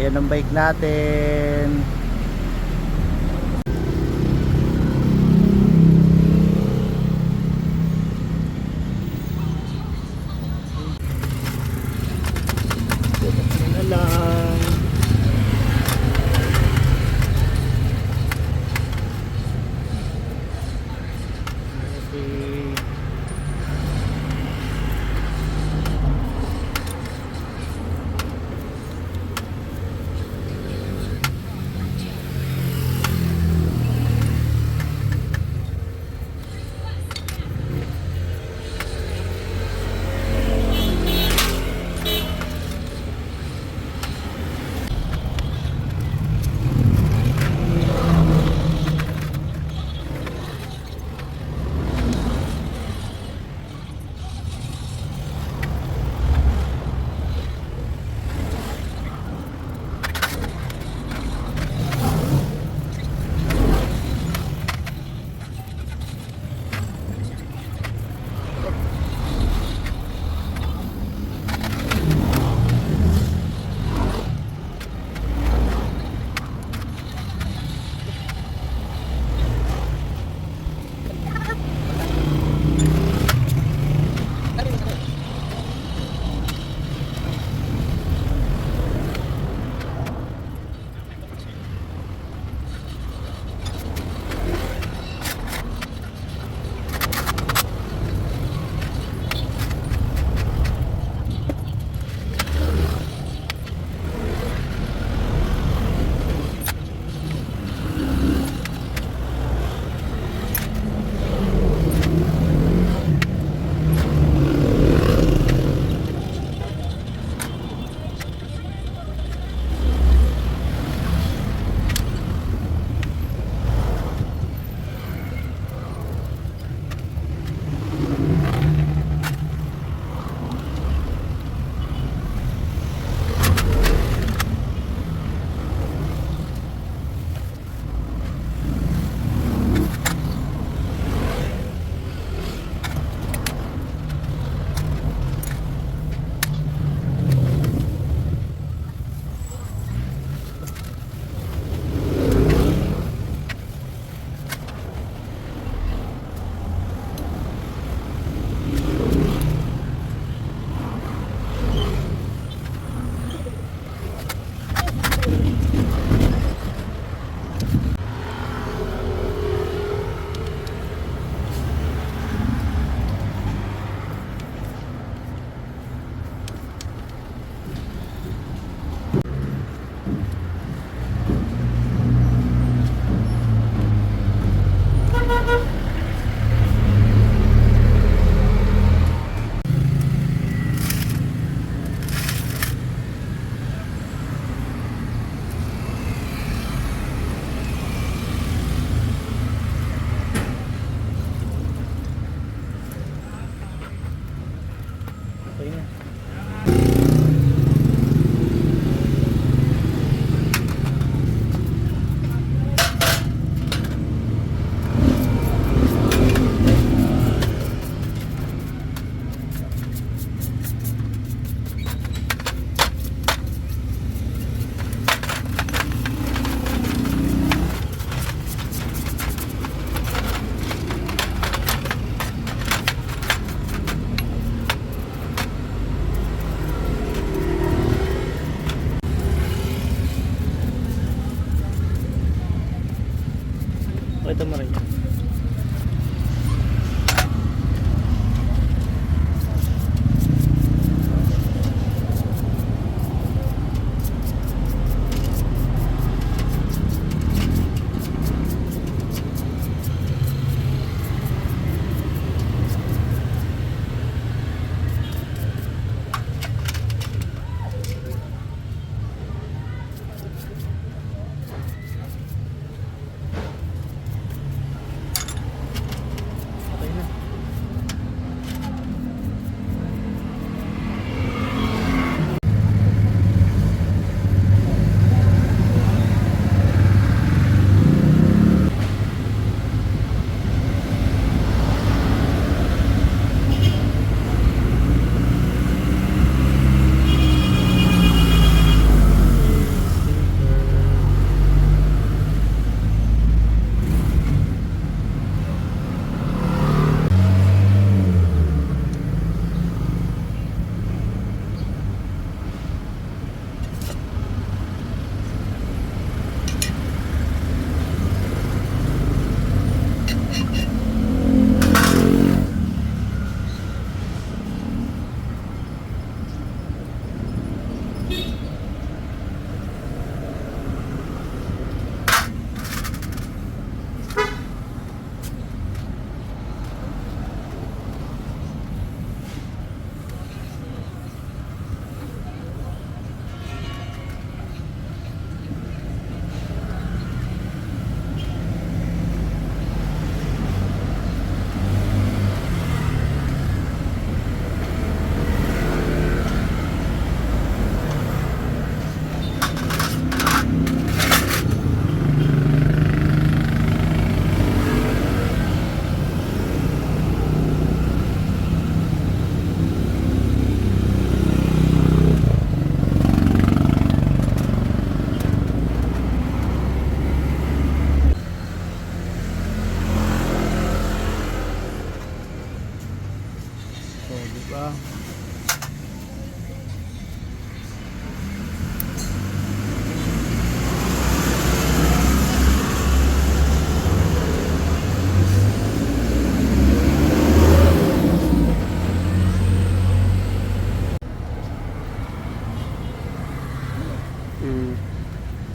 Ayan ang bike natin.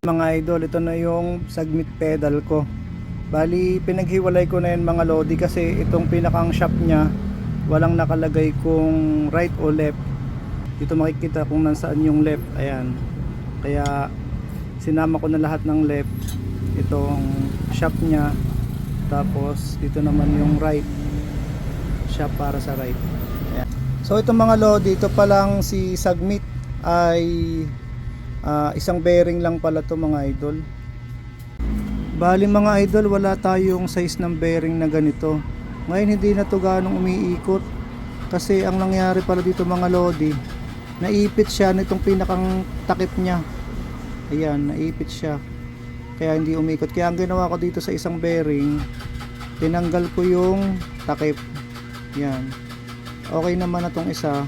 Mga idol, ito na yung submit pedal ko. Bali, pinaghiwalay ko na yan mga lodi kasi itong pinakang shop niya, walang nakalagay kung right o left. Dito makikita kung nasaan yung left. Ayan. Kaya sinama ko na lahat ng left. Itong shop niya. Tapos dito naman yung right. Shop para sa right. Ayan. So itong mga lodi, ito pa lang si submit ay Ah, isang bearing lang pala to mga idol. Bali mga idol, wala tayong size ng bearing na ganito. Ngayon hindi na to ganong umiikot. Kasi ang nangyari pala dito mga lodi, naipit siya nitong pinakang takip niya. Ayan, naipit siya. Kaya hindi umikot. Kaya ang ginawa ko dito sa isang bearing, tinanggal ko yung takip. Yan. Okay naman na tong isa.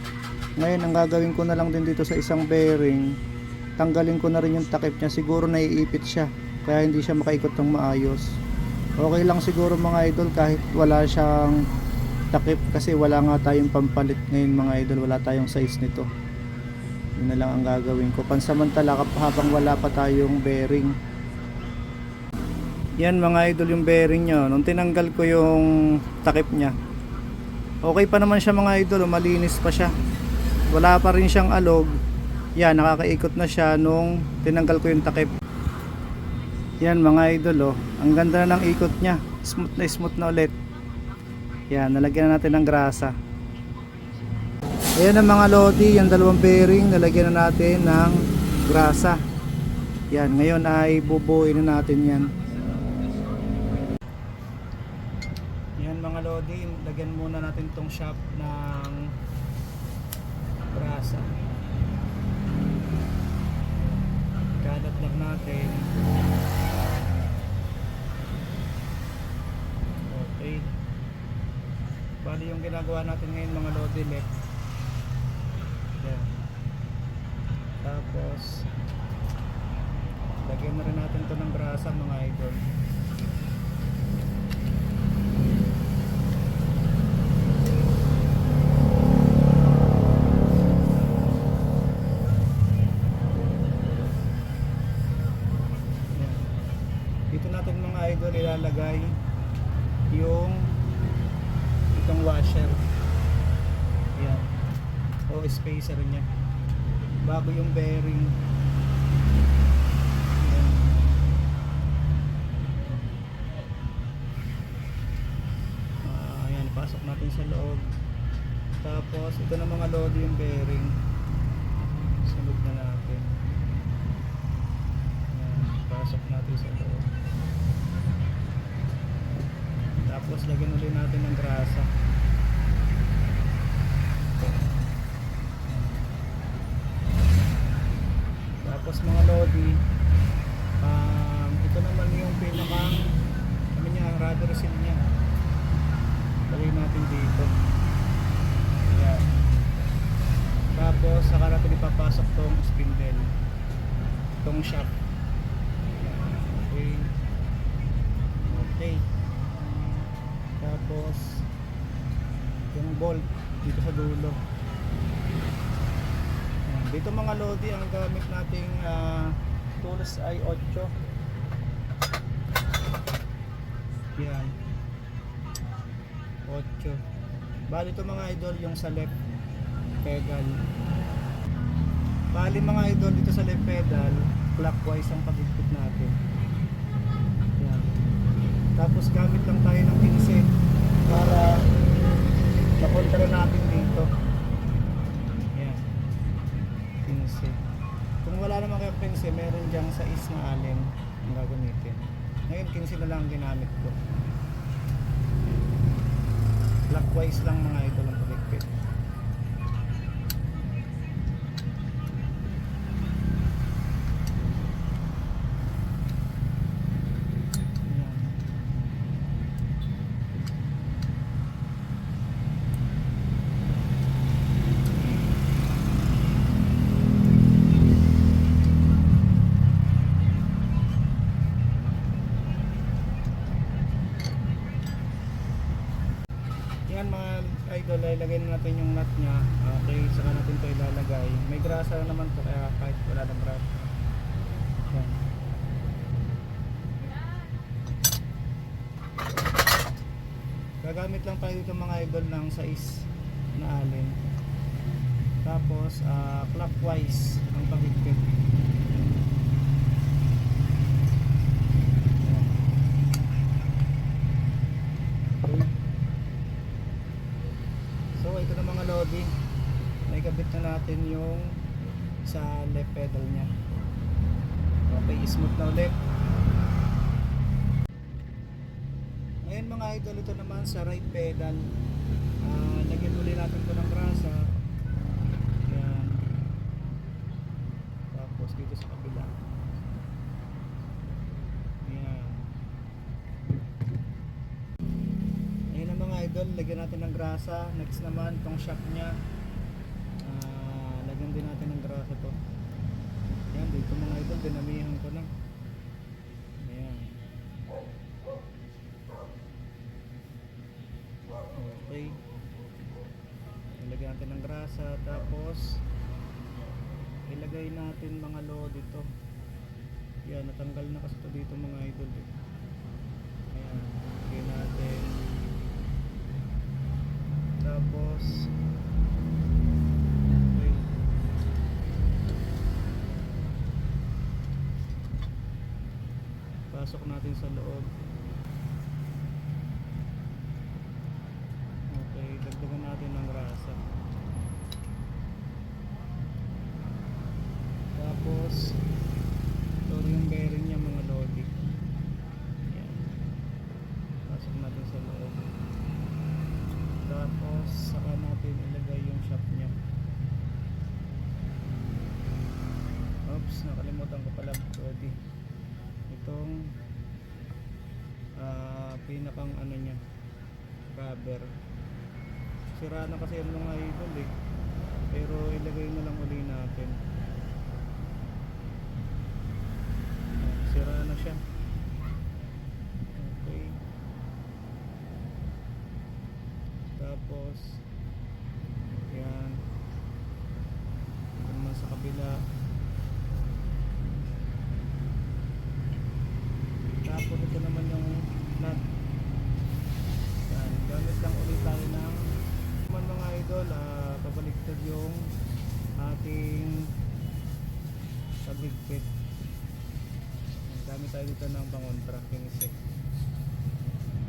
Ngayon ang gagawin ko na lang din dito sa isang bearing, tanggalin ko na rin yung takip niya. Siguro naiipit siya kaya hindi siya makaikot ng maayos. Okay lang siguro mga idol kahit wala siyang takip kasi wala nga tayong pampalit ngayon mga idol. Wala tayong size nito. Yun na lang ang gagawin ko. Pansamantala habang wala pa tayong bearing. Yan mga idol yung bearing niya. Nung tinanggal ko yung takip niya okay pa naman siya mga idol. Malinis pa siya. Wala pa rin siyang alog yan, nakakaikot na siya nung tinanggal ko yung takip. Yan mga idol oh. Ang ganda na ng ikot niya. Smooth na smooth na ulit. Yan, nalagyan na natin ng grasa. Ayan ang mga lodi, yung dalawang bearing, nalagyan na natin ng grasa. Yan, ngayon ay bubuin na natin yan. Yan mga lodi, lagyan muna natin tong shop ng grasa. Kalat lang natin. Okay. Bali yung ginagawa natin ngayon mga lodi left. Yan. Tapos lagyan na rin natin to ng grasa mga idol. Itong washer. Yan. O spacer niya. Bago yung bearing. Yan. Ah, ayan, pasok natin sa loob. Tapos ito na mga load yung bearing. Sunod na natin. Ayan, pasok natin sa loob. Tapos lagyan ulit natin ng grasa. Tapos mga lodi, um, ito naman yung pinakang ano niya, rudder seal niya. Lagay natin dito. Ayan. Tapos saka natin ipapasok tong spindle. Tong shock. Okay. Okay. Tapos yung bolt dito sa dulo. Dito mga lodi ang gamit nating ah, tools ay 8. Yan. 8. Bali ito mga idol yung sa left pedal. Bali mga idol dito sa left pedal, clockwise ang pagigpit natin. Yan. Tapos gamit lang tayo ng 15 para makontra natin dito. Yan. 15. Kung wala naman kayo 15, meron diyang sa is na alin ang gagamitin. Ngayon 15 na lang ang ginamit ko. Clockwise lang mga idol ang pagigpit. Yan. Yan mga idol, ilagay na natin yung nut niya. Okay, saka natin ito ilalagay. May grasa naman to kaya kahit wala ng grasa. Gagamit lang tayo dito mga idol ng size na alin. Tapos, ah, clockwise ang pagigpit. So, ito na mga lodi. Naikabit na natin yung sa left pedal niya. Okay, smooth na ulit. Mga idol, ito naman sa right pedal. Ah, lagyan ulit natin ito ng grasa. Yan. Tapos dito sa kabila. Yan. Ayun ang mga idol, lagyan natin ng grasa. Next naman, itong shock niya. Ah, lagyan din natin ng grasa to. Yan, dito mga idol, dinamihan ko na. Pasok natin sa loob. Okay, dagdagan natin ng rasa. Tapos, ito yung bearing niya mga lodi. Yan. Pasok natin sa loob. Tapos, saka natin ilagay yung shaft niya. Oops, nakalimutan ko pala lodi. Itong ah, pinakang ano niya rubber. Sira na kasi yung mga idol eh. Pero ilagay na lang uli natin. Ayan, sira na siya. Okay. Tapos yan ito naman sa kabila tapos ito naman yung nut yan, gamit lang ulit tayo ng naman mga idol, ah, pabaliktad yung ating pabigpit. Yan, Gamit tayo dito ng pangontra, pinise.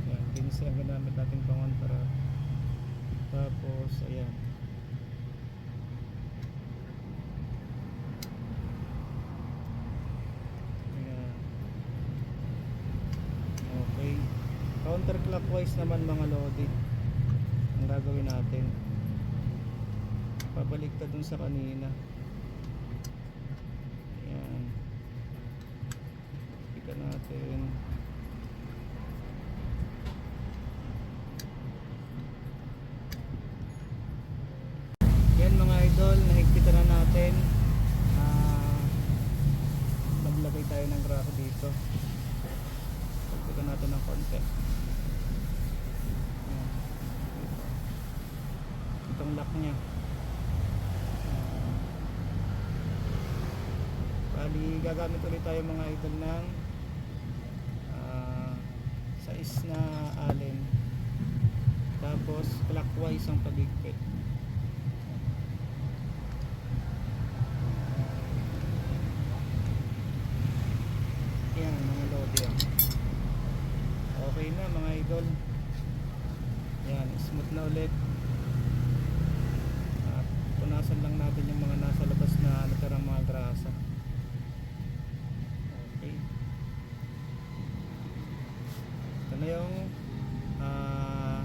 Yan, pinise ang ginamit natin pangontra. Tapos, ayan. Ayan. Okay. Counterclockwise naman mga lodi. Ang gagawin natin. Pabaliktad dun sa kanina. Ayan. Pika natin. Yan mga idol, nahigpitan na natin. Ah, maglagay tayo ng grafo dito. Pagpitan natin ng konti. Ayan. Itong lock niya. Ayan. Bali, gagamit ulit tayo mga idol ng ah, size na allen. Tapos clockwise ang pagigpit. Yan mga lodi ah. Okay na mga idol. Yan, smooth na ulit. At punasan lang natin yung mga nasa labas na natirang mga grasa. Okay. Ito na yung ah,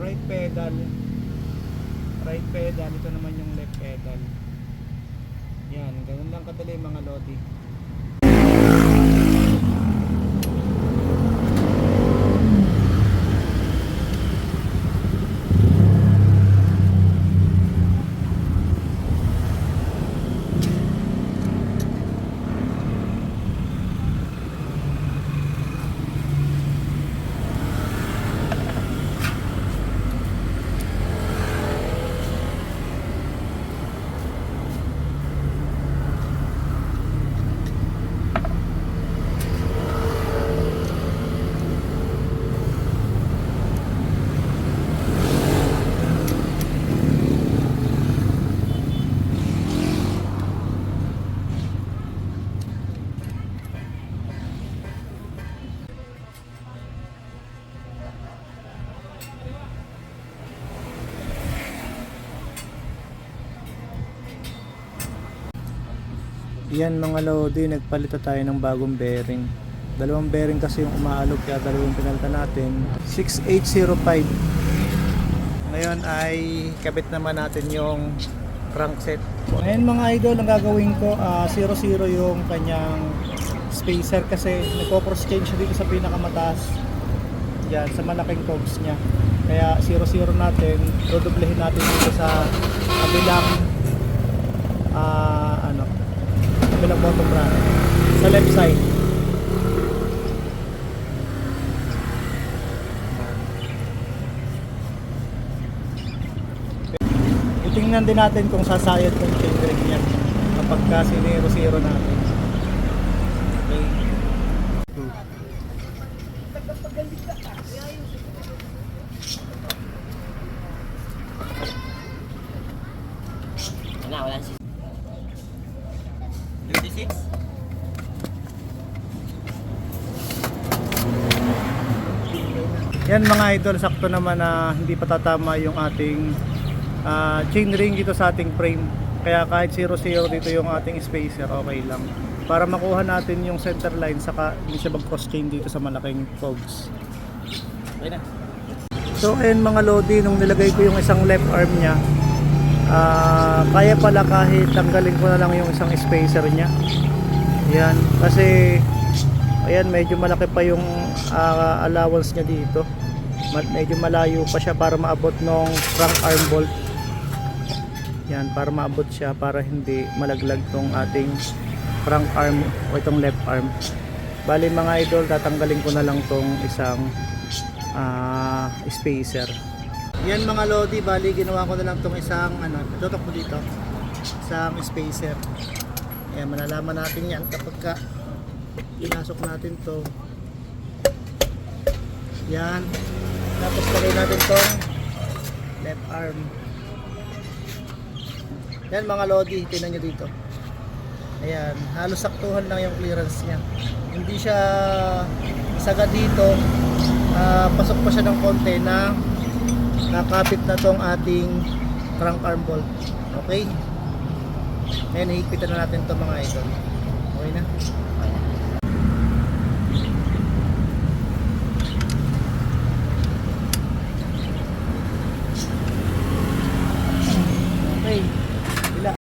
right pedal. Right pedal. Ito naman yung left pedal. Yan, ganun lang kadali mga lodi. Yan mga lodi, nagpalita tayo ng bagong bearing. Dalawang bearing kasi yung umaalog kaya dalawang pinalta natin. 6805. Ngayon ay kabit naman natin yung crankset. Ngayon mga idol, ang gagawin ko, ah, 0-0 yung kanyang spacer kasi nagpo-cross change siya dito sa pinakamataas. Yan, sa malaking cogs niya. Kaya 0-0 natin, dodoblehin natin dito sa kabilang ano, kabilang bottom bracket. Sa left side. Itingnan din natin kung sasayad yung chain ring niya kapag ka sinero-zero natin. Yan mga idol, sakto naman na hindi pa tatama yung ating ah, chain ring dito sa ating frame. Kaya kahit 0-0 dito yung ating spacer, okay lang. Para makuha natin yung center line, saka hindi siya mag-cross chain dito sa malaking cogs. Okay na. So ayun mga Lodi, nung nilagay ko yung isang left arm niya, ah, kaya pala kahit tanggalin ko na lang yung isang spacer niya. Yan, kasi ayan medyo malaki pa yung ah, allowance niya dito. Medyo malayo pa siya para maabot nung crank arm bolt. Yan, para maabot siya para hindi malaglag tong ating crank arm o itong left arm. Bali mga idol, tatanggalin ko na lang tong isang ah, spacer. Yan mga lodi, bali ginawa ko na lang tong isang ano, tutok mo dito. Isang spacer. Ayan, malalaman natin yan kapag ka pinasok natin to. Yan. Tapos lagay natin tong left arm. Yan mga lodi, tingnan nyo dito. Ayan, halos saktuhan lang yung clearance niya. Hindi siya sagad dito. Ah, pasok pa siya ng konti na nakapit na tong ating crank arm bolt. Okay? Ngayon, hihigpitan na natin to mga idol. Okay na?